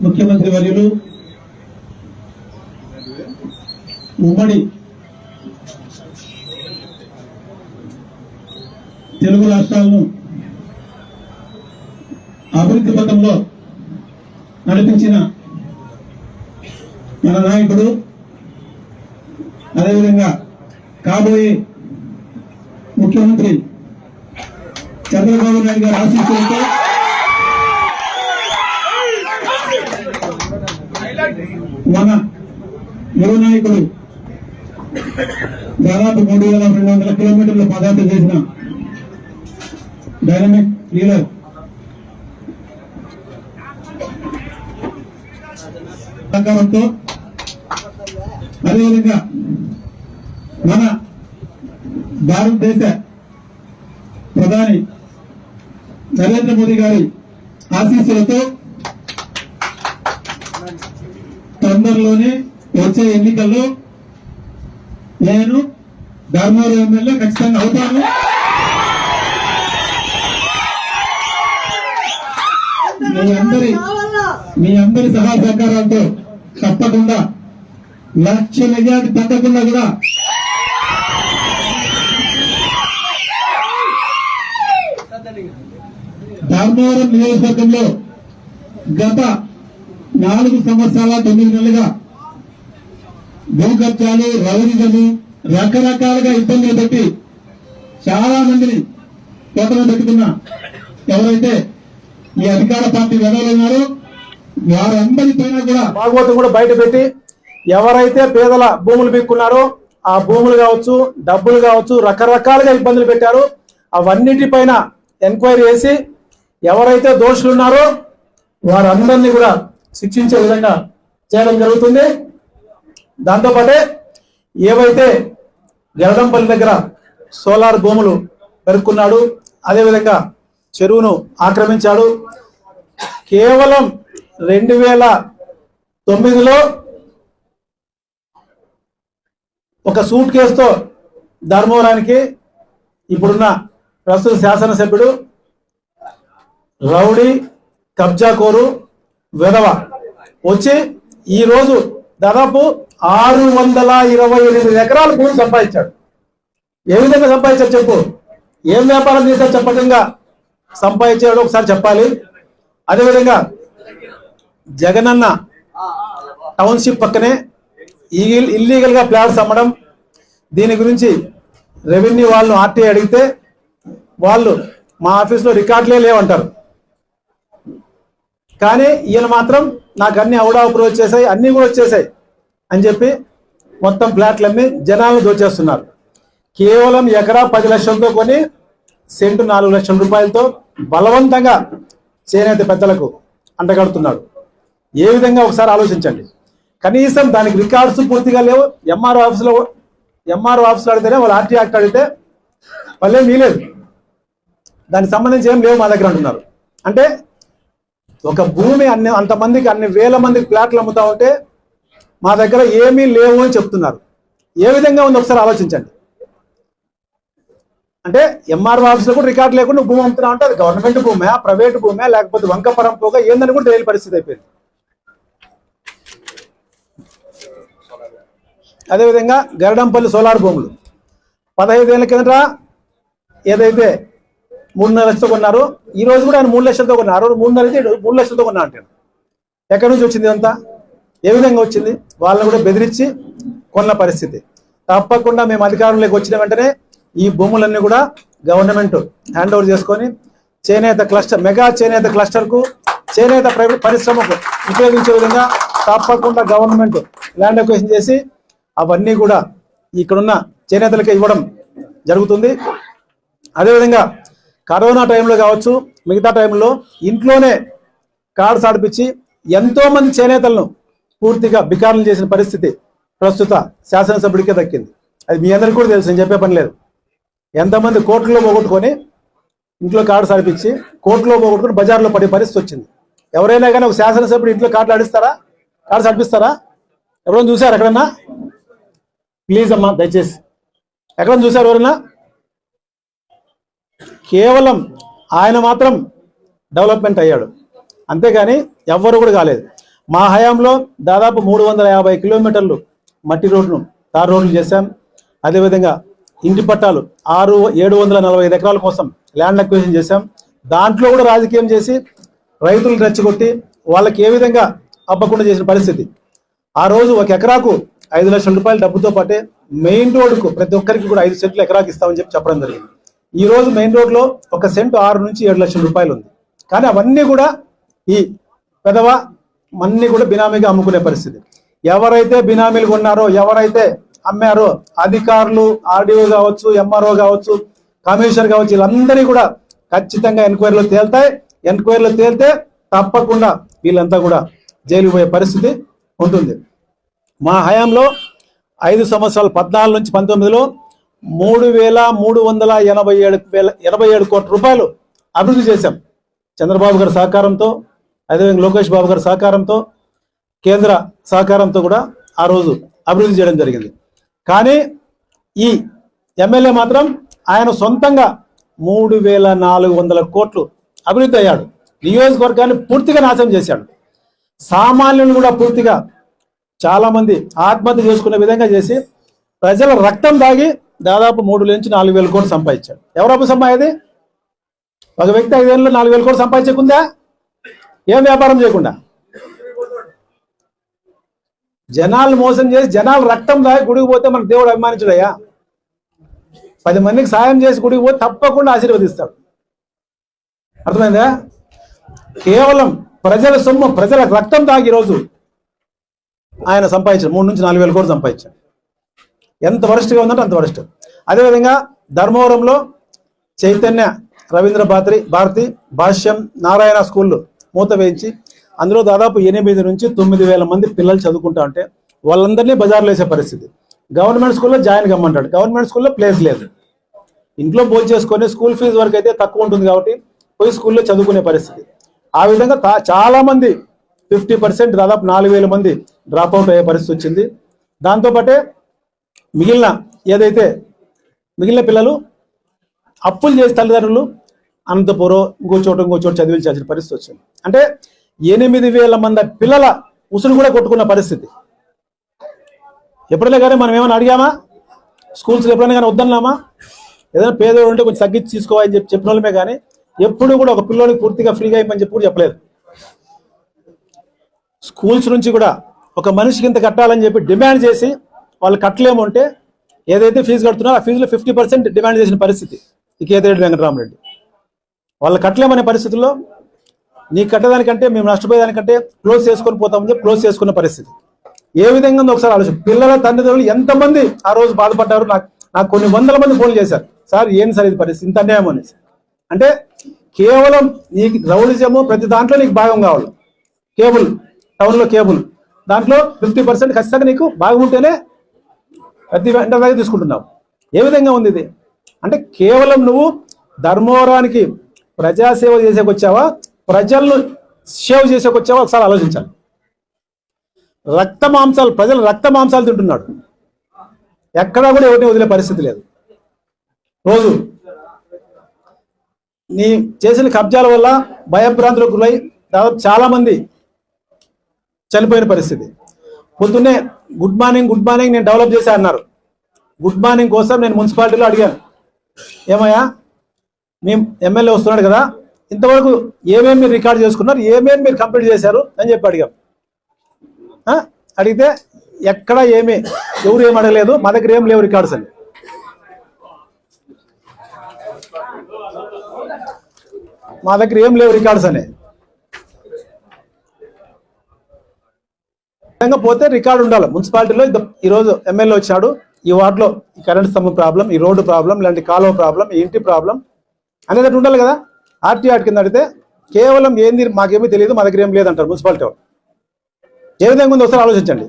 ముఖ్యమంత్రి వర్యులు ఉమ్మడి తెలుగు రాష్ట్రాలను అభివృద్ధి పథంలో నడిపించిన మన నాయకుడు అదేవిధంగా కాబోయే ముఖ్యమంత్రి చంద్రబాబు నాయుడు గారు ఆశీస్సులతో మన యువ నాయకుడు దాదాపు మూడు వేల రెండు వందల కిలోమీటర్ల పదయాత్ర చేసిన డైనమిక్ లీడర్ సహకారంతో అదేవిధంగా మన భారతదేశ ప్రధాని నరేంద్ర మోదీ గారి ఆశీస్సులతో తొందరలోనే వచ్చే ఎన్నికల్లో నేను ధర్మవరం ఎమ్మెల్యే ఖచ్చితంగా అవుతాను. మీ అందరి మీ అందరి సహా సహకారాలతో తప్పకుండా లక్ష మెజార్టీ తగ్గకుండా కూడా ధర్మవరం నియోజకవర్గంలో గత నాలుగు సంవత్సరాల తొమ్మిది నెలలుగా భూకబ్జాలు రౌడిజము రకరకాలుగా ఇబ్బందులు పెట్టి చాలా మందిని కోతలో పెట్టుకున్న ఎవరైతే ఈ అధికార పార్టీ వెదలు ఉన్నారో వారందరి పైన కూడా భాగవతం కూడా బయట పెట్టి ఎవరైతే పేదల భూములు పీక్కున్నారో ఆ భూములు కావచ్చు డబ్బులు కావచ్చు రకరకాలుగా ఇబ్బందులు పెట్టారు అవన్నిటిపైన ఎంక్వైరీ చేసి ఎవరైతే దోషులు ఉన్నారో వారందరినీ కూడా శిక్షించే విధంగా చేయడం జరుగుతుంది. దాంతోపాటే ఏవైతే గరడంపల్లి దగ్గర సోలార్ భూములు పెరుక్కున్నాడు అదేవిధంగా చెరువును ఆక్రమించాడు. కేవలం రెండు వేల తొమ్మిదిలో ఒక సూట్ కేసుతో ధర్మవరానికి ఇప్పుడున్న ప్రస్తుత శాసనసభ్యుడు రౌడీ కబ్జాకోరు విధవ వచ్చి ఈ రోజు దాదాపు ఆరు వందల ఇరవై ఎనిమిది ఎకరాల భూమి సంపాదించాడు. ఏ విధంగా సంపాదించాడు చెప్పు? ఏం వ్యాపారం చేశాడు చెప్పకుండా సంపాదించాడు ఒకసారి చెప్పాలి. అదేవిధంగా జగనన్న టౌన్షిప్ పక్కనే ఇల్లీగల్ ఇల్లీగల్గా ప్లాట్స్ అమ్మడం దీని గురించి రెవెన్యూ వాళ్ళు ఆర్టీఐ అడిగితే వాళ్ళు మా ఆఫీస్లో రికార్డులే లేవంటారు. కానీ ఈయన మాత్రం నాకు అన్ని అవుడా అప్రూవ్ వచ్చేసాయి అన్ని కూడా వచ్చేసాయి అని చెప్పి మొత్తం ఫ్లాట్లు అమ్మి జనాలను దోచేస్తున్నారు. కేవలం ఎకరా పది లక్షలతో కొని సెంటు నాలుగు లక్షల రూపాయలతో బలవంతంగా చేనేత పెద్దలకు అంటగడుతున్నాడు ఏ విధంగా ఒకసారి ఆలోచించండి. కనీసం దానికి రికార్డ్స్ పూర్తిగా లేవు. ఎంఆర్ఓ ఆఫీస్లో ఎంఆర్ఓ ఆఫీస్లో అడిగితేనే వాళ్ళు ఆర్టీ యాక్ట్ అడిగితే వాళ్ళేం వీలేదు. దానికి సంబంధించి ఏం లేవు మా దగ్గర అంటున్నారు. అంటే ఒక భూమి అన్ని అంతమందికి అన్ని వేల మందికి ప్లాట్లు అమ్ముతా ఉంటే మా దగ్గర ఏమీ లేవు అని చెప్తున్నారు. ఏ విధంగా ఉంది ఒకసారి ఆలోచించండి. అంటే ఎంఆర్ఓ ఆఫీస్లో కూడా రికార్డు లేకుండా భూమి అమ్ముతున్నా అంటే అది గవర్నమెంట్ భూమే ప్రైవేట్ భూమే లేకపోతే వంక పరంపోగా ఏందని కూడా తెలియని పరిస్థితి అయిపోయింది. అదేవిధంగా గరడంపల్లి సోలార్ భూములు. పదహైదు ఏళ్ళ కిందట ఏదైతే మూడున్నర లక్షలతో కొన్నారు. ఈ రోజు కూడా ఆయన మూడు లక్షలతో కొన్నారు. మూడున్నర అయితే మూడు లక్షలతో కొన్నా అంటాడు. ఎక్కడి నుంచి వచ్చింది అంతా ఏ విధంగా వచ్చింది? వాళ్ళని కూడా బెదిరించి కొన్న పరిస్థితి. తప్పకుండా మేము అధికారంలోకి వచ్చిన వెంటనే ఈ భూములన్నీ కూడా గవర్నమెంట్ హ్యాండ్ ఓవర్ చేసుకొని చేనేత క్లస్టర్ మెగా చేనేత క్లస్టర్కు చేనేత ప్రైవేట్ పరిశ్రమకు ఉపయోగించే విధంగా తప్పకుండా గవర్నమెంట్ ల్యాండ్ అక్వేషన్ చేసి అవన్నీ కూడా ఇక్కడున్న చేనేతలకి ఇవ్వడం జరుగుతుంది. అదేవిధంగా కరోనా టైంలో కావచ్చు మిగతా టైంలో ఇంట్లోనే కార్డ్స్ ఆడిపించి ఎంతో మంది చేనేతలను పూర్తిగా బికారులు చేసిన పరిస్థితి ప్రస్తుత శాసనసభ్యుడికే దక్కింది. అది మీ అందరికీ కూడా తెలుసు నేను చెప్పే పని లేదు. ఎంతమంది కోర్టులో పోగొట్టుకొని ఇంట్లో కార్డ్స్ ఆడిపించి కోర్టులో పోగొట్టుకొని బజార్లో పడే పరిస్థితి వచ్చింది. ఎవరైనా కానీ ఒక శాసనసభ్యుడు ఇంట్లో కార్డులు ఆడిస్తారా? కార్డ్స్ ఆడిపిస్తారా? ఎవరైనా చూసారు ఎక్కడన్నా? ప్లీజ్ అమ్మా దయచేసి. ఎక్కడన్నా చూసారు ఎవరైనా? కేవలం ఆయన మాత్రం డెవలప్మెంట్ అయ్యాడు. అంతేగాని ఎవ్వరు కూడా కాలేదు. మా హయాంలో దాదాపు మూడు వందల యాభై కిలోమీటర్లు మట్టి రోడ్ను తార్ రోడ్లు చేశాం. అదేవిధంగా ఇంటి పట్టాలు ఆరు ఏడు వందల నలభై ఐదు ఎకరాల కోసం ల్యాండ్ అక్విజిషన్ చేశాం. దాంట్లో కూడా రాజకీయం చేసి రైతులు రెచ్చగొట్టి వాళ్ళకి ఏ విధంగా అబ్బకుండా చేసిన పరిస్థితి? ఆ రోజు ఒక ఎకరాకు ఐదు లక్షల రూపాయల డబ్బుతో పాటే మెయిన్ రోడ్డుకు ప్రతి ఒక్కరికి కూడా ఐదు సెంట్లు ఎకరాకి ఇస్తామని చెప్పి చెప్పడం జరిగింది. ఈ రోజు మెయిన్ రోడ్లో ఒక సెంటు ఆరు నుంచి ఏడు లక్షల రూపాయలు ఉంది. కానీ అవన్నీ కూడా ఈ పెదవ అన్నీ కూడా బినామీగా అమ్ముకునే పరిస్థితి. ఎవరైతే బినామీలు కొన్నారో ఎవరైతే అమ్మారో అధికారులు ఆర్డీఓ కావచ్చు ఎంఆర్ఓ కావచ్చు కమిషనర్ కావచ్చు వీళ్ళందరినీ కూడా ఖచ్చితంగా ఎంక్వైరీలో తేల్తాయి. ఎంక్వైరీలో తేలితే తప్పకుండా వీళ్ళంతా కూడా జైలుకు పోయే పరిస్థితి ఉంటుంది. మా హయాంలో ఐదు సంవత్సరాలు పద్నాలుగు నుంచి పంతొమ్మిదిలో మూడు వేల మూడు వందల ఎనభై ఏడు వేల ఎనభై ఏడు కోట్ల రూపాయలు అభివృద్ధి చేశాం. చంద్రబాబు గారి సహకారంతో అదేవిధంగా లోకేష్ బాబు గారి సహకారంతో కేంద్ర సహకారంతో కూడా ఆ రోజు అభివృద్ధి చేయడం జరిగింది. కానీ ఈ ఎమ్మెల్యే మాత్రం ఆయన సొంతంగా మూడు వేల నాలుగు వందల కోట్లు అభివృద్ధి అయ్యాడు. నియోజకవర్గాన్ని పూర్తిగా నాశనం చేశాడు. సామాన్యులను కూడా పూర్తిగా చాలామంది ఆత్మహత్య చేసుకునే విధంగా చేసి ప్రజల రక్తం దాగి దాదాపు మూడు నుంచి నాలుగు వేల కోట్లు సంపాదించాడు. ఎవరు అప్పు సంపాది ఒక వ్యక్తి ఐదేళ్ళు నాలుగు వేల కోట్లు సంపాదించకుందా ఏం వ్యాపారం చేయకుండా? జనాలు మోసం చేసి జనాలు రక్తం దాగి గుడికి పోతే మన దేవుడు అభిమానించుడయ్యా? పది మందికి సాయం చేసి గుడికి పోతే తప్పకుండా ఆశీర్వదిస్తాడు. అర్థమైందా? కేవలం ప్రజల సొమ్ము ప్రజల రక్తం దాగి ఈరోజు ఆయన సంపాదించాడు. మూడు నుంచి నాలుగు వేల కోట్లు సంపాదించాడు. ఎంత వరస్ట్గా ఉందంటే అంత వరస్ట్ అదేవిధంగా ధర్మవరంలో చైతన్య రవీంద్ర భారతి భారతి భాష్యం నారాయణ స్కూళ్ళు మూత వేయించి అందులో దాదాపు ఎనిమిది నుంచి తొమ్మిది వేల మంది పిల్లలు చదువుకుంటా ఉంటే వాళ్ళందరినీ బజార్లో వేసే పరిస్థితి. గవర్నమెంట్ స్కూల్లో జాయిన్ కమ్మంటాడు. గవర్నమెంట్ స్కూల్లో ప్లేస్ లేదు. ఇంట్లో భోజనం చేసుకొని స్కూల్ ఫీజు వరకు అయితే తక్కువ ఉంటుంది కాబట్టి పోయి స్కూల్లో చదువుకునే పరిస్థితి. ఆ విధంగా చాలామంది ఫిఫ్టీ పర్సెంట్ దాదాపు నాలుగు వేల మంది డ్రాప్ అవుట్ అయ్యే పరిస్థితి వచ్చింది. దాంతోపాటే మిగిలిన ఏదైతే మిగిలిన పిల్లలు అప్పులు చేసి తల్లిదండ్రులు అనంతపురం ఇంకో చోట ఇంకో చోట చదివించాల్సిన పరిస్థితి వచ్చింది. అంటే ఎనిమిది వేల మంది పిల్లల ఉసురు కూడా కొట్టుకున్న పరిస్థితి. ఎప్పుడైనా కానీ మనం ఏమైనా అడిగామా? స్కూల్స్లో ఎప్పుడైనా కానీ వద్దన్నామా? ఏదైనా పేదవాడు ఉంటే కొంచెం తగ్గించి తీసుకోవాలని చెప్పి చెప్పిన వాళ్ళమే కానీ ఎప్పుడు కూడా ఒక పిల్లోడికి పూర్తిగా ఫ్రీగా ఇవ్వమని చెప్పి కూడా చెప్పలేదు. స్కూల్స్ నుంచి కూడా ఒక మనిషికి ఇంత కట్టాలని చెప్పి డిమాండ్ చేసి వాళ్ళు కట్టలేము అంటే ఏదైతే ఫీజు కడుతున్నారో ఆ ఫీజులో ఫిఫ్టీ పర్సెంట్ డిమాండ్ చేసిన పరిస్థితి ఈ కేతిరెడ్డి వెంకటరామరెడ్డి. వాళ్ళు కట్టలేమనే పరిస్థితుల్లో నీ కట్టేదానికంటే మేము నష్టపోయేదానికంటే క్లోజ్ చేసుకొని పోతామని చెప్పి క్లోజ్ చేసుకున్న పరిస్థితి. ఏ విధంగా ఉందో ఒకసారి ఆలోచన. పిల్లల తల్లిదండ్రులు ఎంతమంది ఆ రోజు బాధపడ్డారు? నాకు నాకు కొన్ని వందల మంది ఫోన్ చేశారు. సార్ ఏం సార్ ఇది పరిస్థితి? ఇంత అన్యాయం అనేసి. అంటే కేవలం నీకు రౌలిజము ప్రతి దాంట్లో నీకు భాగం కావాలి. కేబుల్ టౌన్లో కేబుల్. దాంట్లో ఫిఫ్టీ పర్సెంట్ ఖచ్చితంగా నీకు భాగం ఉంటేనే ప్రతి వెంటనే తీసుకుంటున్నావు. ఏ విధంగా ఉంది ఇది? అంటే కేవలం నువ్వు ధర్మవరానికి ప్రజాసేవ చేసేకొచ్చావా? ప్రజలను సేవ చేసేకొచ్చావా? ఒకసారి ఆలోచించాలి. రక్త మాంసాలు ప్రజలు రక్త మాంసాలు తింటున్నాడు. ఎక్కడా కూడా ఎవరిని వదిలే పరిస్థితి లేదు. రోజు నీ చేసిన కబ్జాల వల్ల భయభ్రాంతులకు గురై దాదాపు చాలామంది చనిపోయిన పరిస్థితి. పొద్దున్నే గుడ్ మార్నింగ్ గుడ్ మార్నింగ్ నేను డెవలప్ చేశా అన్నారు. గుడ్ మార్నింగ్ కోసం నేను మున్సిపాలిటీలో అడిగాను. ఏమయ్యా? మీ ఎమ్మెల్యే వస్తున్నాడు కదా ఇంతవరకు ఏమేమి మీరు రికార్డ్ చేసుకున్నారు ఏమేమి మీరు కంప్లీట్ చేశారు అని చెప్పి అడిగాం. అడిగితే ఎక్కడ ఏమి ఎవరు ఏమి అడగలేదు మా దగ్గర ఏం లేవు రికార్డ్స్ అని. మా దగ్గర ఏం లేవు రికార్డ్స్ అని. విధంగా పోతే రికార్డు ఉండాలి. మున్సిపాలిటీలో ఈరోజు ఎమ్మెల్యే వచ్చాడు. ఈ వార్డులో ఈ కరెంట్ స్తంభం ప్రాబ్లం ఈ రోడ్డు ప్రాబ్లం ఇలాంటి కాలువ ప్రాబ్లం ఈ ఇంటి ప్రాబ్లం అనేది ఉండాలి కదా? ఆర్టీఆర్ కింద అడిగితే కేవలం ఏంది మాకేమీ తెలియదు మా దగ్గర ఏం లేదంటారు మున్సిపాలిటీ వాళ్ళు. ఏ విధంగా ఉందో ఒకసారి ఆలోచించండి.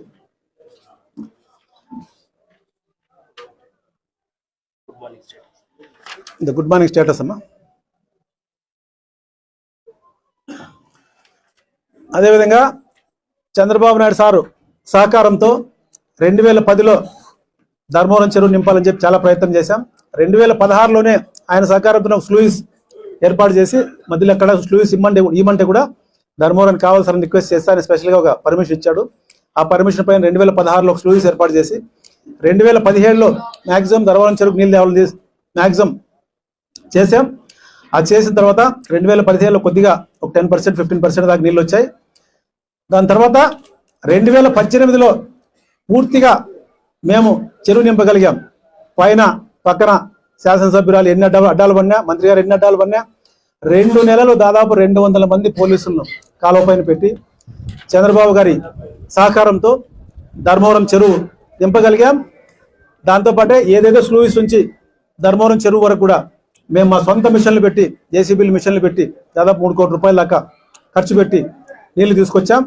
గుడ్ మార్నింగ్ స్టేటస్ అమ్మా. అదేవిధంగా చంద్రబాబు నాయుడు సారు సహకారంతో రెండు వేల పదిలో ధర్మవరం చెరువు నింపాలని చెప్పి చాలా ప్రయత్నం చేశాం. రెండు వేల పదహారులోనే ఆయన సహకారంతో స్లూయిస్ ఏర్పాటు చేసి మధ్యలో ఎక్కడ స్లూయిస్ ఇమ్మంటే ఇవ్వమంటే కూడా ధర్మవరం కావాల్సిన రిక్వెస్ట్ చేస్తే స్పెషల్గా ఒక పర్మిషన్ ఇచ్చాడు. ఆ పర్మిషన్ పైన రెండు వేల పదహారులో స్లూయిస్ ఏర్పాటు చేసి రెండు వేల పదిహేడులో మ్యాక్సిమం ధర్మవరం చెరుకు నీళ్ళు తేవాలని చేసి మ్యాక్సిమం చేసాం అది చేసిన తర్వాత రెండు వేల పదిహేడులో కొద్దిగా ఒక టెన్ పర్సెంట్ ఫిఫ్టీన్ పర్సెంట్ దాకా నీళ్ళు వచ్చాయి. దాని తర్వాత రెండు వేల పద్దెనిమిదిలో పూర్తిగా మేము చెరువు నింపగలిగాం. పైన పక్కన శాసనసభ్యురాలు ఎన్ని అడ్డాలు అడ్డాలు పడినా మంత్రి గారు ఎన్ని అడ్డాలు పడినా రెండు నెలలు దాదాపు రెండు వందల మంది పోలీసులను కాలువ పైన పెట్టి చంద్రబాబు గారి సహకారంతో ధర్మవరం చెరువు నింపగలిగాం. దాంతోపాటే ఏదైతే స్లూయిస్ నుంచి ధర్మవరం చెరువు వరకు కూడా మేము మా సొంత మిషన్లు పెట్టి జేసీబీలు మిషన్లు పెట్టి దాదాపు మూడు కోట్ల రూపాయల దాకా ఖర్చు పెట్టి నీళ్ళు తీసుకొచ్చాం.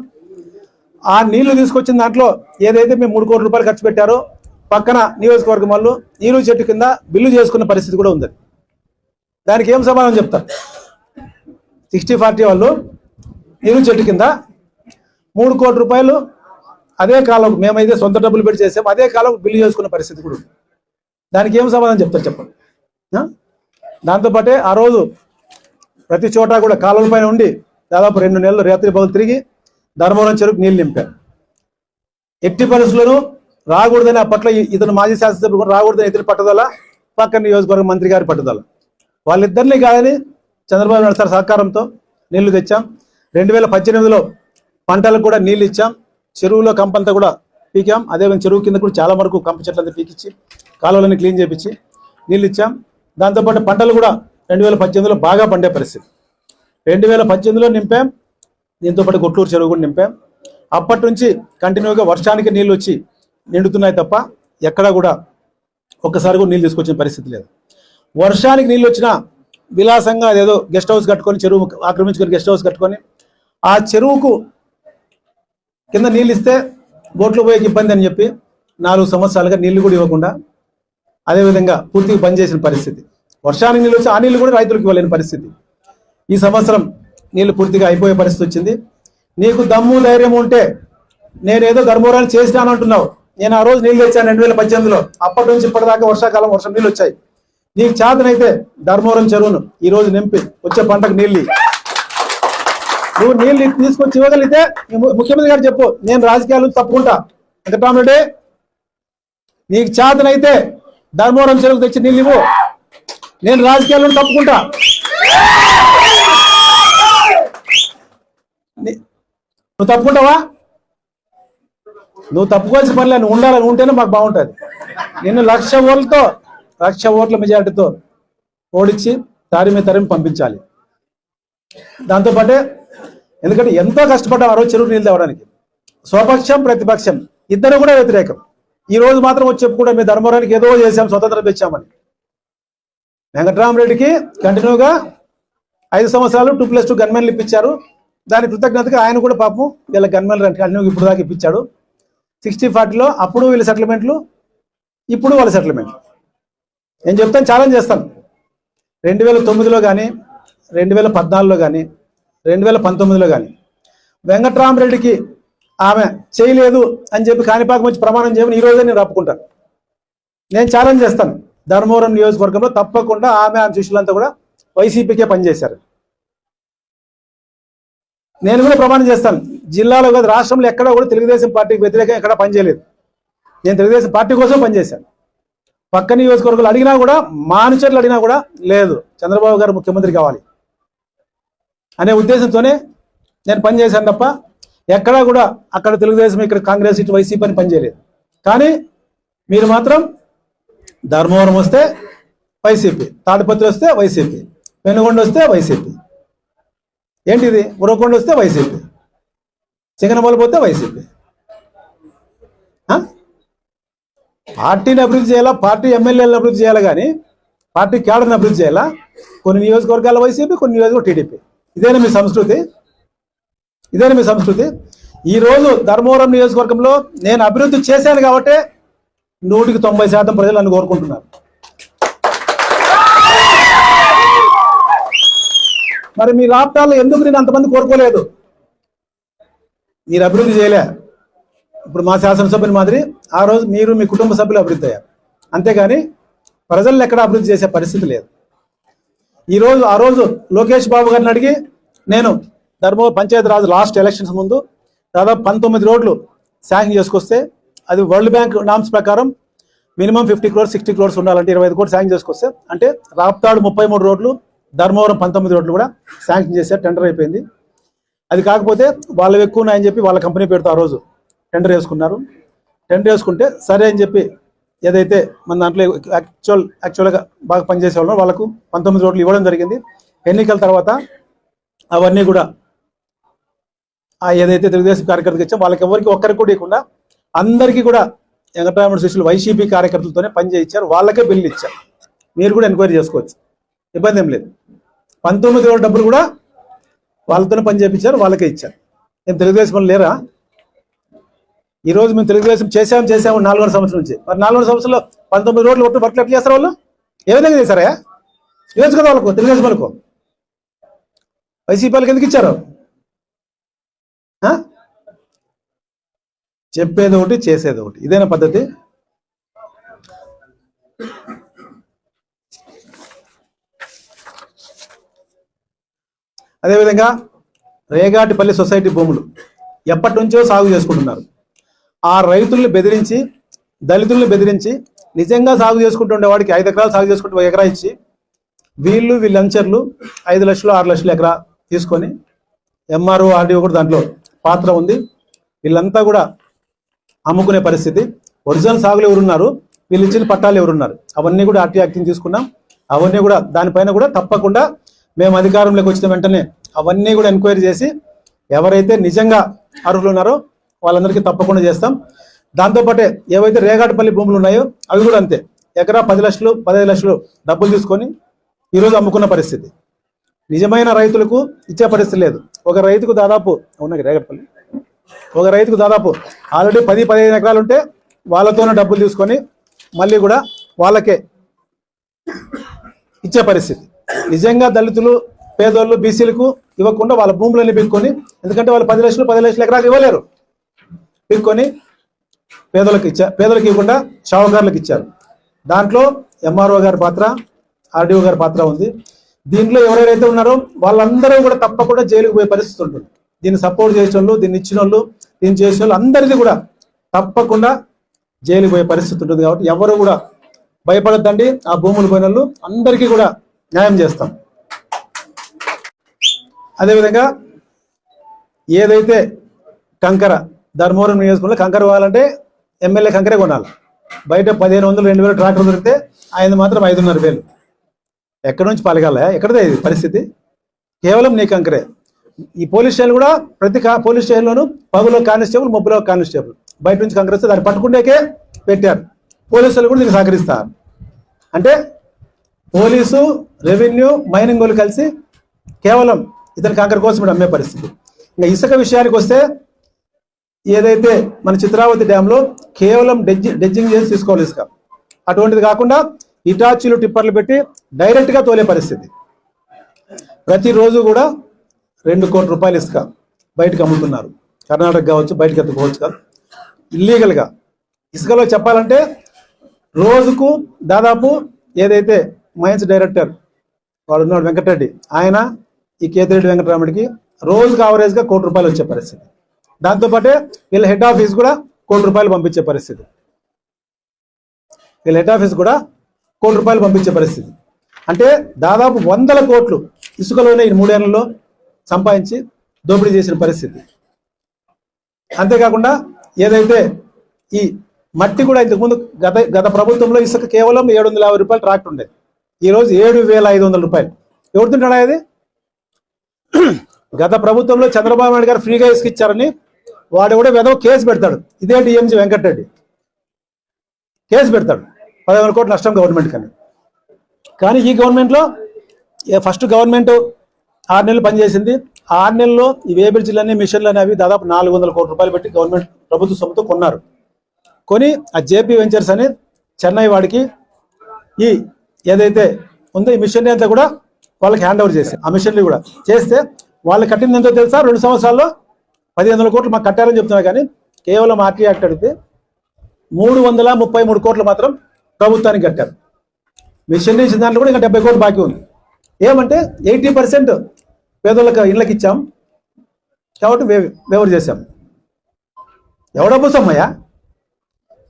ఆ నీళ్ళు తీసుకొచ్చిన దాంట్లో ఏదైతే మేము మూడు కోట్ల రూపాయలు ఖర్చు పెట్టారో పక్కన నియోజకవర్గం వాళ్ళు ఈరు చెట్టు కింద బిల్లు చేసుకున్న పరిస్థితి కూడా ఉంది. దానికి ఏం సమాధానం చెప్తారు సిక్స్టీ ఫార్టీ వాళ్ళు నీరు చెట్టు కింద మూడు కోట్ల రూపాయలు అదే కాలం మేమైతే సొంత డబ్బులు పెట్టి చేసాం అదే కాలం బిల్లు చేసుకున్న పరిస్థితి కూడా ఉంది. దానికి ఏం సమాధానం చెప్తారు చెప్పండి? దాంతోపాటే ఆ రోజు ప్రతి చోట కూడా కాలువల పైన ఉండి దాదాపు రెండు నెలలు రాత్రి పగులు తిరిగి ధర్మవరం చెరుకు నీళ్ళు నింపారు. ఎట్టి పరిస్థితుల్లోనూ రాకూడదని అప్పట్లో ఈ- ఇతను మాజీ శాసనసభ్యులు కూడా రాకూడదని ఇతని పట్టుదల పక్కన నియోజకవర్గ మంత్రి గారి పట్టుదల. వాళ్ళిద్దరిని కాదని చంద్రబాబు నాయుడు సార్ సహకారంతో నీళ్ళు తెచ్చాం. రెండు వేల పద్దెనిమిదిలో పంటలకు కూడా నీళ్ళు ఇచ్చాం. చెరువులో కంపంతా కూడా పీకాం. అదేవిధంగా చెరువు కింద కూడా చాలా వరకు కంప చెట్లంతా పీకిచ్చి కాలువలన్నీ క్లీన్ చేపించి నీళ్ళు ఇచ్చాం. దాంతోపాటు పంటలు కూడా రెండు వేల పద్దెనిమిదిలో బాగా పండే పరిస్థితి. రెండు వేల పద్దెనిమిదిలో నింపాం. దీంతో పాటు గుట్లూరు చెరువు కూడా నింపాం. అప్పటి నుంచి కంటిన్యూగా వర్షానికి నీళ్ళు వచ్చి నిండుతున్నాయి తప్ప ఎక్కడా కూడా ఒక్కసారి కూడా నీళ్ళు తీసుకొచ్చిన పరిస్థితి లేదు. వర్షానికి నీళ్ళు వచ్చినా విలాసంగా అదేదో గెస్ట్ హౌస్ కట్టుకొని చెరువు ఆక్రమించుకొని గెస్ట్ హౌస్ కట్టుకొని ఆ చెరువుకు కింద నీళ్ళు ఇస్తే బోట్లు పోయే ఇబ్బంది అని చెప్పి నాలుగు సంవత్సరాలుగా నీళ్ళు కూడా ఇవ్వకుండా అదేవిధంగా పూర్తిగా బంద్ చేసిన పరిస్థితి. వర్షానికి నీళ్ళు వచ్చి ఆ నీళ్ళు కూడా రైతులకు ఇవ్వలేని పరిస్థితి. ఈ సంవత్సరం నీళ్ళు పూర్తిగా అయిపోయే పరిస్థితి వచ్చింది. నీకు దమ్ము ధైర్యం ఉంటే నేనేదో ధర్మవరాన్ని చేసినాను అంటున్నావు నేను ఆ రోజు నీళ్ళు తెచ్చాను రెండు వేల పద్దెనిమిదిలో. అప్పటి నుంచి ఇప్పటిదాకా వర్షాకాలం వర్షం నీళ్ళు వచ్చాయి. నీకు చేతనైతే ధర్మవరం చెరువును ఈ రోజు నింపి వచ్చే పంటకు నీళ్ళు నువ్వు నీళ్ళు తీసుకొచ్చి ఇవ్వగలిగితే ముఖ్యమంత్రి గారు చెప్పు నేను రాజకీయాలు తప్పుకుంటా. వెంకటరామరెడ్డి నీకు చేతనైతే ధర్మవరం చెరువుకు తెచ్చి నీళ్ళు ఇవ్వు. నేను రాజకీయాలను తప్పుకుంటా. నువ్వు తప్పుకుంటావా? నువ్వు తప్పుకోవాల్సిన పనిలే నువ్వు ఉండాలని ఉంటేనే మాకు బాగుంటుంది. నిన్ను లక్ష ఓట్లతో లక్ష ఓట్ల మెజార్టీతో ఓడించి తారిమి తరిమి పంపించాలి. దాంతోపాటే ఎందుకంటే ఎంతో కష్టపడ్డాం ఆ రోజు చెరువు నీళ్ళు తేవడానికి. స్వపక్షం ప్రతిపక్షం ఇద్దరు కూడా వ్యతిరేకం. ఈ రోజు మాత్రం వచ్చి చెప్పుకుంటే కూడా మీ ధర్మవరానికి ఏదో చేశాం స్వతంత్రం తెచ్చామని. వెంకటరామరెడ్డికి కంటిన్యూగా ఐదు సంవత్సరాలు టూ ప్లస్ టూ గన్మెన్లు ఇప్పించారు. దాని కృతజ్ఞతగా ఆయన కూడా పాపం వీళ్ళ గన్మెన్లు కంటిన్యూ ఇప్పుడు దాకా ఇప్పించాడు. సిక్స్టీ ఫార్టీలో అప్పుడు వీళ్ళ సెటిల్మెంట్లు ఇప్పుడు వాళ్ళ సెటిల్మెంట్లు నేను చెప్తాను ఛాలెంజ్ చేస్తాను. రెండు వేల తొమ్మిదిలో కానీ రెండు వేల పద్నాలుగులో కానీ రెండు వేల పంతొమ్మిదిలో కానీ వెంకట్రామరెడ్డికి ఆమె చేయలేదు అని చెప్పి కాణిపాకం వచ్చి ప్రమాణం చేయమని ఈరోజే నేను రప్పుకుంటాను నేను ఛాలెంజ్ చేస్తాను. ధర్మవరం నియోజకవర్గంలో తప్పకుండా ఆమె ఆమె శిష్యులంతా కూడా వైసీపీకే పనిచేశారు. నేను కూడా ప్రమాణం చేస్తాను. జిల్లాలో కాదు రాష్ట్రంలో ఎక్కడా కూడా తెలుగుదేశం పార్టీకి వ్యతిరేకంగా ఎక్కడా పనిచేయలేదు నేను తెలుగుదేశం పార్టీ కోసం పనిచేశాను. పక్క నియోజకవర్గాలు అడిగినా కూడా మా అడిగినా కూడా లేదు. చంద్రబాబు గారు ముఖ్యమంత్రి కావాలి అనే ఉద్దేశంతోనే నేను పనిచేశాను తప్ప ఎక్కడా కూడా అక్కడ తెలుగుదేశం ఇక్కడ కాంగ్రెస్ ఇటు వైసీపీ అని పనిచేయలేదు కానీ మీరు మాత్రం ధర్మవరం వస్తే వైసీపీ తాడిపత్రి వస్తే వైసీపీ వెనుగొండ వస్తే వైసీపీ. ఏంటిది? ఉరవకొండ వస్తే వైసీపీ. సింగనమల పోతే వైసీపీ. పార్టీని అభివృద్ధి చేయాలా? పార్టీ ఎమ్మెల్యేలను అభివృద్ధి చేయాలా కానీ పార్టీ క్యాడర్ని అభివృద్ధి చేయాలా? కొన్ని నియోజకవర్గాల వైసీపీ కొన్ని నియోజకవర్గం టీడీపీ. ఇదేనా మీ సంస్కృతి? ఇదేనా మీ సంస్కృతి? ఈరోజు ధర్మవరం నియోజకవర్గంలో నేను అభివృద్ధి చేశాను కాబట్టి నూటికి తొంభై శాతం ప్రజలు నన్ను కోరుకుంటున్నారు. మరి మీ రాష్ట్రాల్లో ఎందుకు నేను అంతమంది కోరుకోలేదు? మీరు అభివృద్ధి చేయలే. ఇప్పుడు మా శాసనసభ్యుని మాదిరి ఆ రోజు మీరు మీ కుటుంబ సభ్యులు అభివృద్ధి అయ్యారు. అంతేగాని ప్రజలను ఎక్కడ అభివృద్ధి చేసే పరిస్థితి లేదు. ఈరోజు ఆ రోజు లోకేష్ బాబు గారిని అడిగి నేను ధర్మవరం పంచాయతీ రాజ్ లాస్ట్ ఎలక్షన్స్ ముందు దాదాపు పంతొమ్మిది రోడ్లు శాంక్షన్ చేసుకొస్తే అది వరల్డ్ బ్యాంక్ నామ్స్ ప్రకారం minimum fifty crores sixty crores ఉండాలంటే ఇరవై ఐదు కోట్లు శాంక్షన్ చేసుకొస్తే అంటే రాప్తాడు ముప్పై మూడు రోడ్లు ధర్మవరం పంతొమ్మిది రోడ్లు కూడా శాంక్షన్ చేశారు టెండర్ అయిపోయింది. అది కాకపోతే వాళ్ళు ఎక్కువ ఉన్నాయని చెప్పి వాళ్ళ కంపెనీ పేరుతో ఆ రోజు టెండర్ వేసుకున్నారు. టెండర్ వేసుకుంటే సరే అని చెప్పి ఏదైతే మన దాంట్లో యాక్చువల్ యాక్చువల్గా బాగా పనిచేసే వాళ్ళు వాళ్ళకు పంతొమ్మిది రోడ్లు ఇవ్వడం జరిగింది. ఎన్నికల తర్వాత అవన్నీ కూడా ఆ ఏదైతే తెలుగుదేశం కార్యకర్తలకు ఇచ్చాం వాళ్ళకి ఎవరికి ఒక్కరికి కూడా ఇవ్వకుండా అందరికీ కూడా వెంకటరామణ శిష్యులు వైసీపీ కార్యకర్తలతోనే పనిచేయించారు. వాళ్ళకే బిల్లు ఇచ్చారు. మీరు కూడా ఎంక్వైరీ చేసుకోవచ్చు. ఇబ్బంది ఏం లేదు. పంతొమ్మిది వేల డబ్బులు కూడా వాళ్ళతోనే పని చేయించారు వాళ్ళకే ఇచ్చారు. నేను తెలుగుదేశం లేరా? ఈరోజు మేము తెలుగుదేశం చేసాము చేసాము నాలుగున్నర సంవత్సరం నుంచి. మరి నాలుగున్నర సంవత్సరంలో పంతొమ్మిది రోడ్లు ఒట్టు వర్క్లు ఎట్లా చేస్తారు వాళ్ళు? ఏ విధంగా చేశారా? ఇవ్వచ్చు కదా వాళ్ళకు తెలుగుదేశం వాళ్ళకు. వైసీపీ వాళ్ళకి ఎందుకు ఇచ్చారు? ఆ? చెప్పేది ఒకటి చేసేది ఒకటి. ఇదేనా పద్ధతి? అదేవిధంగా రేగాటిపల్లి సొసైటీ భూములు ఎప్పటి నుంచో సాగు చేసుకుంటున్నారు. ఆ రైతుల్ని బెదిరించి దళితుల్ని బెదిరించి నిజంగా సాగు చేసుకుంటుండే వాడికి ఐదు ఎకరాలు సాగు చేసుకుంటూ ఒక ఎకరా ఇచ్చి వీళ్ళు వీళ్ళ అంచర్లు ఐదు లక్షలు ఆరు లక్షలు ఎకరా తీసుకొని ఎంఆర్ఓ ఆర్డీఓ కూడా దాంట్లో పాత్ర ఉంది. వీళ్ళంతా కూడా అమ్ముకునే పరిస్థితి. ఒరిజినల్ సాగులు ఎవరున్నారు? వీళ్ళు ఇచ్చిన పట్టాలు ఎవరున్నారు? అవన్నీ కూడా ఆర్టీ యాక్టింగ్ తీసుకున్నాం. అవన్నీ కూడా దానిపైన కూడా తప్పకుండా మేము అధికారంలోకి వచ్చిన వెంటనే అవన్నీ కూడా ఎంక్వైరీ చేసి ఎవరైతే నిజంగా అర్హులు ఉన్నారో వాళ్ళందరికీ తప్పకుండా చేస్తాం. దాంతోపాటే ఏవైతే రేగాటపల్లి భూములు ఉన్నాయో అవి కూడా అంతే. ఎకరా పది లక్షలు పదహైదు లక్షలు డబ్బులు తీసుకొని ఈరోజు అమ్ముకున్న పరిస్థితి. నిజమైన రైతులకు ఇచ్చే పరిస్థితి లేదు. ఒక రైతుకు దాదాపు ఉన్నాయి రేగడపల్లి ఒక రైతుకు దాదాపు ఆల్రెడీ పది పదిహేను ఎకరాలు ఉంటే వాళ్ళతోనే డబ్బులు తీసుకొని మళ్ళీ కూడా వాళ్ళకే ఇచ్చే పరిస్థితి. నిజంగా దళితులు పేదోళ్ళు బీసీలకు ఇవ్వకుండా వాళ్ళ భూములన్నీ పిక్కొని ఎందుకంటే వాళ్ళు పది లక్షలు పది లక్షల ఎకరాలు ఇవ్వలేరు. పిక్కొని పేదలకు ఇచ్చా పేదలకు ఇవ్వకుండా షావుకారులకు ఇచ్చారు. దాంట్లో ఎంఆర్ఓ గారి పాత్ర ఆర్డీఓ గారి పాత్ర ఉంది. దీంట్లో ఎవరెవరైతే ఉన్నారో వాళ్ళందరూ కూడా తప్పకుండా జైలుకు పోయే పరిస్థితి ఉంటుంది. దీన్ని సపోర్ట్ చేసిన వాళ్ళు దీన్ని ఇచ్చిన వాళ్ళు దీన్ని చేసిన వాళ్ళు అందరిది కూడా తప్పకుండా జైలుకు పోయే పరిస్థితి ఉంటుంది కాబట్టి ఎవరు కూడా భయపడద్దండి. ఆ భూములు పోయిన వాళ్ళు అందరికీ కూడా న్యాయం చేస్తాం. అదేవిధంగా ఏదైతే కంకర ధర్మవరం నియోజకవర్గంలో కంకర కావాలంటే ఎమ్మెల్యే కంకరే కొనాలి. బయట పదిహేను వందలు రెండు వేలు ట్రాక్టర్ దొరికితే ఆయన మాత్రం ఐదున్నర వేలు. ఎక్కడి నుంచి పలగాల? ఎక్కడదే ఇది పరిస్థితి? కేవలం నీ కంకరే. ఈ పోలీస్ స్టేషన్ కూడా ప్రతి పోలీస్ స్టేషన్లోనూ పగులో కానిస్టేబుల్ మబ్బులో కానిస్టేబుల్. బయట నుంచి కంకర వస్తే దాన్ని పట్టుకుంటేకే పెట్టారు. పోలీసులు కూడా దీనికి సహకరిస్తారు. అంటే పోలీసు రెవెన్యూ మైనింగ్ వాళ్ళు కలిసి కేవలం ఇతని కంకర కోసం అమ్మే పరిస్థితి. ఇంకా ఇసుక విషయానికి వస్తే ఏదైతే మన చిత్రావతి డ్యాంలో కేవలం డెడ్జి డెడ్జింగ్ చేసి తీసుకోవాలి ఇసుక. అటువంటిది కాకుండా ఇటాచీలు టిప్పర్లు పెట్టి డైరెక్ట్గా తోలే పరిస్థితి. ప్రతిరోజు కూడా రెండు కోట్ల రూపాయలు ఇసుక బయటకు అమ్ముతున్నారు. కర్ణాటక కావచ్చు బయటకు ఎత్తుకోవచ్చు కాదు. ఇల్లీగల్గా ఇసుకలో చెప్పాలంటే రోజుకు దాదాపు ఏదైతే మైన్స్ డైరెక్టర్ వాడు ఉన్నాడు వెంకటరెడ్డి. ఆయన ఈ కేతిరెడ్డి వెంకటరాముడికి రోజుకు అవరేజ్గా కోటి రూపాయలు వచ్చే పరిస్థితి. దాంతోపాటే వీళ్ళ హెడ్ ఆఫీస్ కూడా కోటి రూపాయలు పంపించే పరిస్థితి. వీళ్ళ హెడ్ ఆఫీస్ కూడా కోటి రూపాయలు పంపించే పరిస్థితి. అంటే దాదాపు వందల కోట్లు ఇసుకలోనే ఈ మూడేళ్ళలో సంపాదించి దోపిడీ చేసిన పరిస్థితి. అంతేకాకుండా ఏదైతే ఈ మట్టి కూడా ఇంతకుముందు గత గత ప్రభుత్వంలో ఇసుక కేవలం ఏడు వందల యాభై రూపాయలు ట్రాక్టర్ ఉండేది ఈరోజు ఏడు వేల ఐదు వందల రూపాయలు. ఎవరు తింటాడా ఇది? గత ప్రభుత్వంలో చంద్రబాబు నాయుడు గారు ఫ్రీగా ఇసుకిచ్చారని వాడు కూడా ఏదో కేసు పెడతాడు. ఇదే డిఎంజీ వెంకటరెడ్డి? కేసు పెడతాడు. పదహారు కోట్ల నష్టం గవర్నమెంట్ కానీ కానీ ఈ గవర్నమెంట్లో ఏ ఫస్ట్ గవర్నమెంట్ ఆరు నెలలు పనిచేసింది. ఆరు నెలల్లో ఈ వేబిర్జీలన్నీ మిషన్లు అనేవి దాదాపు నాలుగు వందల కోట్ల రూపాయలు పెట్టి గవర్నమెంట్ ప్రభుత్వ సొమ్ముతో కొన్నారు. కొని ఆ జేపీ వెంచర్స్ అని చెన్నై వాడికి ఈ ఏదైతే ఉందో ఈ మిషన్ అంతా కూడా వాళ్ళకి హ్యాండ్ ఓవర్ చేసి ఆ మిషన్లు కూడా చేస్తే వాళ్ళు కట్టింది ఎంతో తెలుసా? రెండు సంవత్సరాల్లో పదిహేను వందల కోట్లు మాకు కట్టారని చెప్తున్నారు కానీ కేవలం ఆర్టీ యాక్ట్ అడిగితే మూడు వందల ముప్పై మూడు కోట్లు మాత్రం ప్రభుత్వానికి కట్టారు. మిషన్ ఇచ్చిన దాంట్లో కూడా ఇంకా డెబ్బై కోట్లు బాకీ ఉంది. ఏమంటే ఎయిటీ పర్సెంట్ పేదలకు ఇళ్ళకి ఇచ్చాం. కాబట్టి వే వేవర్ చేశాం. ఎవడబ్బు సమ్మయ్యా?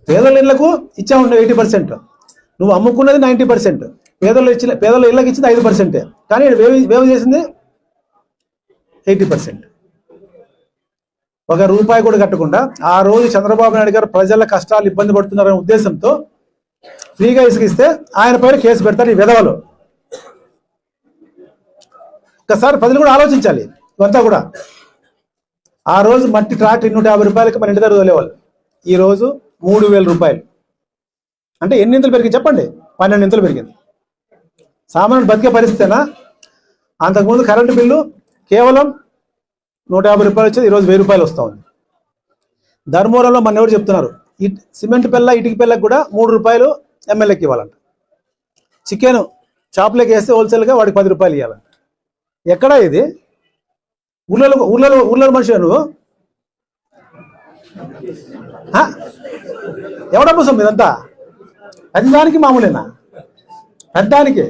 పేదల ఇళ్ళకు ఇచ్చాము ఎయిటీ పర్సెంట్. నువ్వు అమ్ముకున్నది నైంటీ పర్సెంట్ పేదలు ఇచ్చిన పేదలు ఇళ్ళకి ఇచ్చింది ఐదు పర్సెంటే కానీ ఈడు వేవ్ వేవ్ చేసింది ఎయిటీ పర్సెంట్ ఒక రూపాయి కూడా కట్టకుండా ఆ రోజు చంద్రబాబు నాయుడు గారు ప్రజల కష్టాలు ఇబ్బంది పడుతున్నారనే ఉద్దేశంతో ఫ్రీగా ఇసుకిస్తే ఆయన పైన కేసు పెడతారు ఈ విధవలు. ఒకసారి ప్రజలు కూడా ఆలోచించాలి ఇవంతా కూడా. ఆ రోజు మట్టి ట్రాక్టర్ నూట యాభై రూపాయలకి మన ఇంటి దగ్గర వదిలేవాళ్ళు. ఈరోజు మూడు వేల రూపాయలు. అంటే ఎన్ని ఇంతలు పెరిగింది చెప్పండి. పన్నెండు ఇంతలు పెరిగింది. సామాన్యుడు బతికే పరిస్థితేనా? అంతకుముందు కరెంటు బిల్లు కేవలం నూట యాభై రూపాయలు వచ్చేది ఈరోజు వెయ్యి రూపాయలు వస్తూ ఉంది. ధర్మవరంలో మన ఎవరు చెప్తున్నారు? ఇట్ సిమెంట్ పిల్ల ఇటుక పిల్లకి కూడా మూడు రూపాయలు ఎమ్మెల్యేకి ఇవ్వాలంట. చికెన్ షాప్లోకి వేస్తే హోల్సేల్గా వాడికి పది రూపాయలు ఇవ్వాలంట ఎక్కడా ఇది? ఊళ్ళలో ఊళ్ళలో ఊళ్ళో మనిషి నువ్వు? ఆ? ఎవడబ్బు సొమ్ము మామూలేనా? పెద్దానికి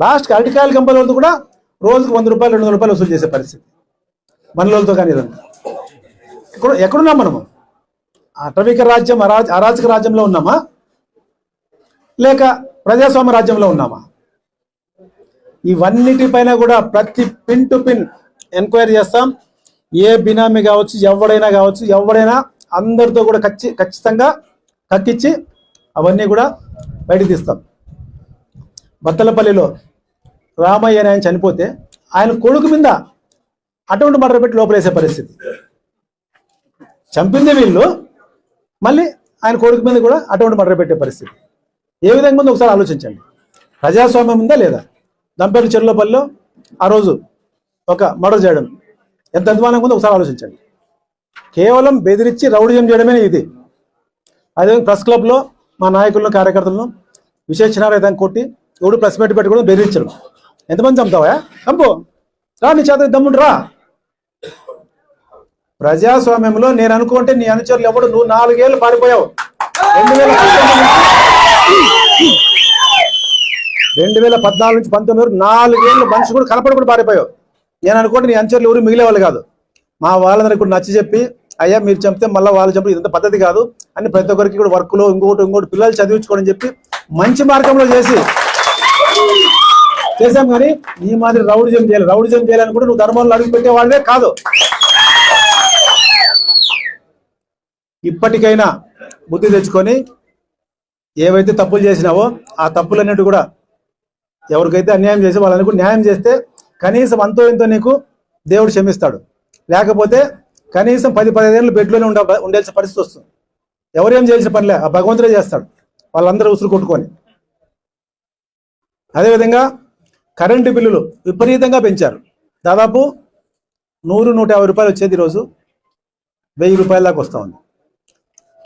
లాస్ట్ అరటికాయల కంపెనీ వాళ్ళతో కూడా రోజుకు వంద రూపాయలు రెండు వందల రూపాయలు వసూలు చేసే పరిస్థితి. మనలతో కానీ ఇదంతా. ఎక్కడ ఎక్కడున్నాం మనము? అటవిక రాజ్యం అరా అరాచక రాజ్యంలో ఉన్నామా? లేక ప్రజాస్వామ్య రాజ్యంలో ఉన్నామా? ఇవన్నిటిపైన కూడా ప్రతి పిన్ టు పిన్ ఎంక్వైరీ చేస్తాం. ఏ బినామీ కావచ్చు ఎవడైనా కావచ్చు ఎవడైనా అందరితో కూడా ఖచ్చి ఖచ్చితంగా కక్కిచ్చి అవన్నీ కూడా బయటకు తీస్తాం. బత్తలపల్లిలో రామయ్య అని ఆయన చనిపోతే ఆయన కొడుకు మీద అటువంటి మర్ర పెట్టి లోపలేసే పరిస్థితి. చంపింది వీళ్ళు మళ్ళీ ఆయన కొడుకు మీద కూడా అటువంటి మర్ర పెట్టే పరిస్థితి. ఏ విధంగా ఉందో ఒకసారి ఆలోచించండి. ప్రజాస్వామ్యం ఉందా లేదా? దంపేట చెర్లపల్లిలో ఆ రోజు ఒక మర్డర్ చేయడం ఎంత అధ్వానంగా ఉందో ఒకసారి ఆలోచించండి. కేవలం బెదిరించి రౌడిజం చేయడమే ఇది. అదే ప్రెస్ క్లబ్లో మా నాయకులను కార్యకర్తలను విశేషణారైతాన్ని కొట్టి ఎవడు ప్రెస్ మీట్ పెట్టుకోవడం బెదిరించరు. ఎంతమంది చంపుతావా? చంపు. రా నీ చేత దమ్ముడు రా. ప్రజాస్వామ్యంలో నేను అనుకుంటే నీ అనుచరులు ఎవడు? నువ్వు నాలుగేళ్ళు పారిపోయావు. రెండు వేల రెండు వేల పద్నాలుగు నుంచి పంతొమ్మిది వరకు నాలుగేళ్ళు మనిషి కూడా కనపడకుండా పారిపోయావు. నేను అనుకుంటే నీ అనుచరులు ఎవరు మిగిలేవాళ్ళు కాదు. మా వాళ్ళందరికీ కూడా నచ్చి చెప్పి అయ్యా మీరు చంపితే మళ్ళీ వాళ్ళు చంపి ఇదంతా పద్ధతి కాదు అని ప్రతి ఒక్కరికి కూడా వర్క్లో ఇంకోటి ఇంకోటి పిల్లలు చదివించుకోవడం చెప్పి మంచి మార్గంలో చేసి చేశాం కానీ ఈ మాదిరి రౌడిజం చేయాలి రౌడిజం చేయాలని కూడా నువ్వు ధర్మంలో అడుగు పెట్టేవాళ్ళే కాదు. ఇప్పటికైనా బుద్ధి తెచ్చుకొని ఏవైతే తప్పులు చేసినావో ఆ తప్పులన్నిటి కూడా ఎవరికైతే అన్యాయం చేసి వాళ్ళని కూడా న్యాయం చేస్తే కనీసం అంతో ఎంతో నీకు దేవుడు క్షమిస్తాడు. లేకపోతే కనీసం పది పదిహేనులు బెడ్లోనే ఉండ ఉండాల్సిన పరిస్థితి వస్తుంది. ఎవరేం చేయాల్సిన పనిలే ఆ భగవంతుడే చేస్తాడు వాళ్ళందరూ ఉసురు కొట్టుకొని. అదేవిధంగా కరెంటు బిల్లులు విపరీతంగా పెంచారు. దాదాపు నూరు నూట యాభై రూపాయలు వచ్చేది ఈరోజు వెయ్యి రూపాయల దాకా వస్తూ ఉంది.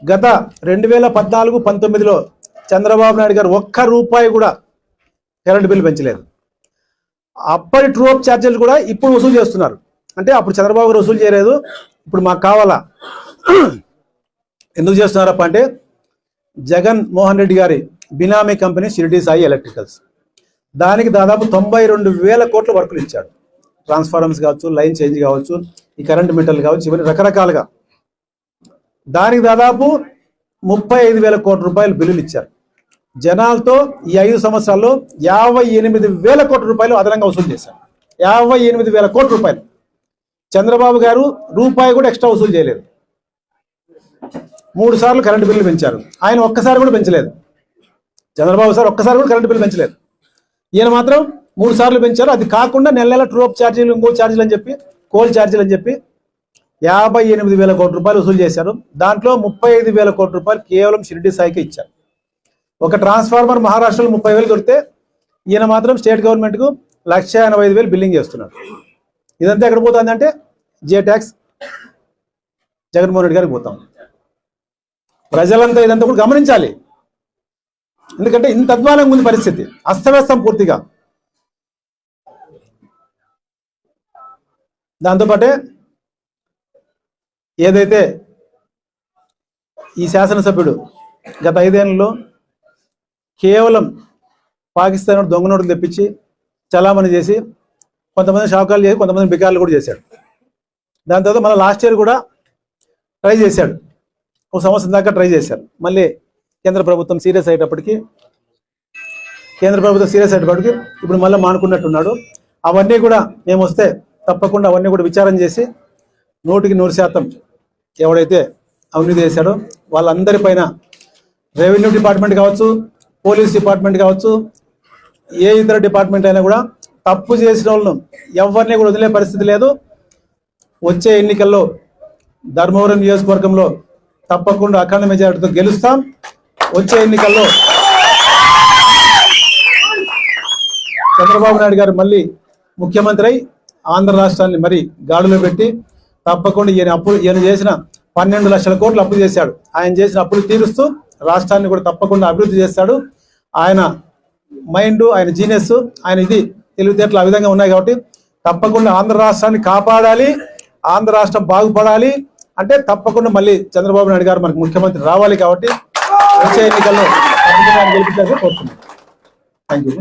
గత రెండు వేల పద్నాలుగు పంతొమ్మిదిలో చంద్రబాబు నాయుడు గారు ఒక్క రూపాయి కూడా కరెంటు బిల్లు పెంచలేదు. అప్పటి ట్రోప్ ఛార్జీలు కూడా ఇప్పుడు వసూలు చేస్తున్నారు. అంటే అప్పుడు చంద్రబాబు గారు వసూలు చేయలేదు. ఇప్పుడు మాకు కావాలా? ఎందుకు చేస్తున్నారప్ప అంటే జగన్ మోహన్ రెడ్డి గారి బినామీ కంపెనీ షిరిడి సాయి ఎలక్ట్రికల్స్. దానికి దాదాపు తొంభై రెండు వేల కోట్ల వర్కులు ఇచ్చాడు. ట్రాన్స్ఫార్మర్స్ కావచ్చు లైన్ చేంజ్ కావచ్చు ఈ కరెంట్ మీటర్లు కావచ్చు ఇవన్నీ రకరకాలుగా. దానికి దాదాపు ముప్పై ఐదు వేల కోట్ల రూపాయలు బిల్లులు ఇచ్చారు. జనాలతో ఈ ఐదు సంవత్సరాల్లో యాభై ఎనిమిది వేల కోట్ల రూపాయలు అదనంగా వసూలు చేశారు. యాభై ఎనిమిది వేల కోట్ల రూపాయలు. చంద్రబాబు గారు రూపాయి కూడా ఎక్స్ట్రా వసూలు చేయలేదు. మూడు సార్లు కరెంటు బిల్లు పెంచారు. ఆయన ఒక్కసారి కూడా పెంచలేదు. చంద్రబాబు సార్ ఒక్కసారి కూడా కరెంటు బిల్లు పెంచలేదు. ఈయన మాత్రం మూడు సార్లు పెంచారు. అది కాకుండా నెల నెల ట్రూప్ ఛార్జీలు ఇంకో ఛార్జీలు అని చెప్పి కోల్ ఛార్జీలు అని చెప్పి యాభై ఎనిమిది వేల కోట్ల రూపాయలు వసూలు చేశారు. దాంట్లో ముప్పై ఐదు వేల కోట్ల రూపాయలు కేవలం షిరిడి సాయికి ఇచ్చారు. ఒక ట్రాన్స్ఫార్మర్ మహారాష్ట్రలో ముప్పై వేలు దొరికితే ఈయన మాత్రం స్టేట్ గవర్నమెంట్కు లక్ష ఎనభై ఐదు వేలు బిల్లింగ్ చేస్తున్నాడు. ఇదంతా ఎక్కడ పోతుంది అంటే జే ట్యాక్స్ జగన్మోహన్ రెడ్డి గారికి పోతాం. ప్రజలంతా ఇదంతా కూడా గమనించాలి. ఎందుకంటే ఇంత అద్వానంగా ఉంది పరిస్థితి. అస్తవ్యస్తం పూర్తిగా. దాంతోపాటే ఏదైతే ఈ శాసనసభ్యుడు గత ఐదేళ్ళలో కేవలం పాకిస్తాన్ దొంగ నోట్లు తెప్పించి చలామణి చేసి కొంతమంది షాకాలు చేసి కొంతమంది బికార్లు కూడా చేశాడు. దాని తర్వాత మళ్ళీ లాస్ట్ ఇయర్ కూడా ట్రై చేశాడు. ఒక సంవత్సరం దాకా ట్రై చేశారు మళ్ళీ కేంద్ర ప్రభుత్వం సీరియస్ అయ్యేటప్పటికి కేంద్ర ప్రభుత్వం సీరియస్ అయ్యేటప్పటికి ఇప్పుడు మళ్ళీ మానుకున్నట్టున్నాడు. అవన్నీ కూడా మేము వస్తే తప్పకుండా అవన్నీ కూడా విచారం చేసి నూటికి నూరు శాతం ఎవడైతే అవినీతి చేశాడో వాళ్ళందరిపైన రెవెన్యూ డిపార్ట్మెంట్ కావచ్చు పోలీస్ డిపార్ట్మెంట్ కావచ్చు ఏ ఇతర డిపార్ట్మెంట్ అయినా కూడా తప్పు చేసిన వాళ్ళను ఎవరిని కూడా వదిలే పరిస్థితి లేదు. వచ్చే ఎన్నికల్లో ధర్మవరం నియోజకవర్గంలో తప్పకుండా అఖండ మెజారిటీతో గెలుస్తాం. వచ్చే ఎన్నికల్లో చంద్రబాబు నాయుడు గారు మళ్ళీ ముఖ్యమంత్రి అయి ఆంధ్ర రాష్ట్రాన్ని మరి గాడిలో పెట్టి తప్పకుండా ఈయన అప్పులు ఈయన చేసిన పన్నెండు లక్షల కోట్లు అప్పు చేశాడు. ఆయన చేసిన అప్పులు తీరుస్తూ రాష్ట్రాన్ని కూడా తప్పకుండా అభివృద్ధి చేస్తాడు. ఆయన మైండ్ ఆయన జీనియస్ ఆయన ఇది తెలివితేటలు ఆ విధంగా ఉన్నాయి కాబట్టి తప్పకుండా ఆంధ్ర రాష్ట్రాన్ని కాపాడాలి ఆంధ్ర రాష్ట్రం బాగుపడాలి. అంటే తప్పకుండా మళ్ళీ చంద్రబాబు నాయుడు గారు మనకు ముఖ్యమంత్రి రావాలి కాబట్టి వచ్చే ఎన్నికల్లో తప్పకుండా గెలిపించాలని కోరుతున్నాను థ్యాంక్ యూ